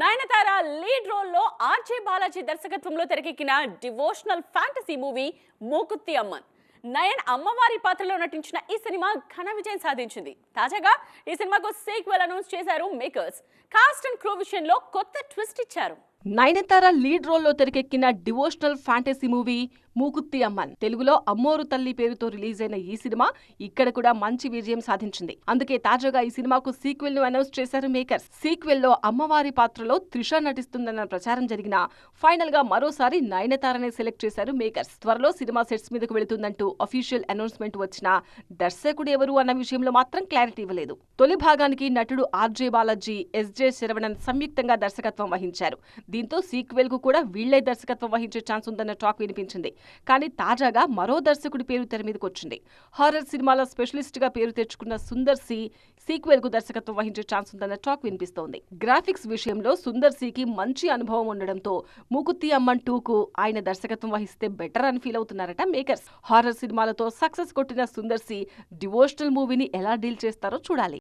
Nayanthara lead రోల్లో RJ Balaji దర్శకత్వంలో తెరకెక్కిన devotional fantasy movie Mookuthi Amman. Nayan అమ్మవారి పాత్రలో నటించిన ఈ సినిమా ఘన విజయం సాధించింది. తాజాగా ఈ సినిమాకు సీక్వెల్ అనౌన్స్ చేశారు మేకర్స్ కాస్ట్ అండ్ క్రూ విషయంలో కొత్త ట్విస్ట్ ఇచ్చారు. నయనతార లీడ్ రోల్లో తెరకెక్కిన devotional fantasy movie Mookuthi Amman. తెలుగులో అమ్మోరు తల్లి పేరుతో రిలీజ్ అయిన ఈ సినిమా ఇక్కడ కూడా మంచి విజయం సాధించింది. అందుకే తాజాగా ఈ సినిమాకు సీక్వెల్ను అనౌన్స్ చేశారు మేకర్స్. సీక్వెల్లో అమ్మవారి పాత్రలో త్రిష నటిస్తుందన్న ప్రచారం జరిగిన ఫైనల్గా మరోసారి నయనతారనే సెలెక్ట్ చేశారు మేకర్స్. త్వరలో సినిమా సెట్స్ మీదకు వెళుతుందంటూ అఫీషియల్ అనౌన్స్మెంట్ వచ్చిన దర్శకుడు ఎవరు అన్న విషయంలో మాత్రం క్లారిటీ ఇవ్వలేదు. తొలి భాగానికి నటుడు ఆర్జే బాలాజీ ఎస్జే శరవణన్ సంయుక్తంగా దర్శకత్వం వహించారు. దీంతో సీక్వెల్కు కూడా వీళ్ళే దర్శకత్వం వహించే ఛాన్స్ ఉందన్న టాక్ వినిపించింది. కానీ తాజాగా మరో దర్శకుడి పేరు తెర మీదకి వచ్చింది. హారర్ సినిమాల స్పెషలిస్ట్గా పేరు తెచ్చుకున్న సుందర్ సి సీక్వెల్కు దర్శకత్వం వహించే ఛాన్స్ ఉందన్న టాక్ వినిపిస్తోంది. గ్రాఫిక్స్ విషయంలో సుందర్ సికి మంచి అనుభవం ఉండడంతో మూకుత్తి అమ్మన్ టూ కు ఆయన దర్శకత్వం వహిస్తే బెటర్ అని ఫీల్ అవుతున్నారట మేకర్స్. హారర్ సినిమాలతో సక్సెస్ కొట్టిన సుందర్ సి డివోషనల్ మూవీని ఎలా డీల్ చేస్తారో చూడాలి.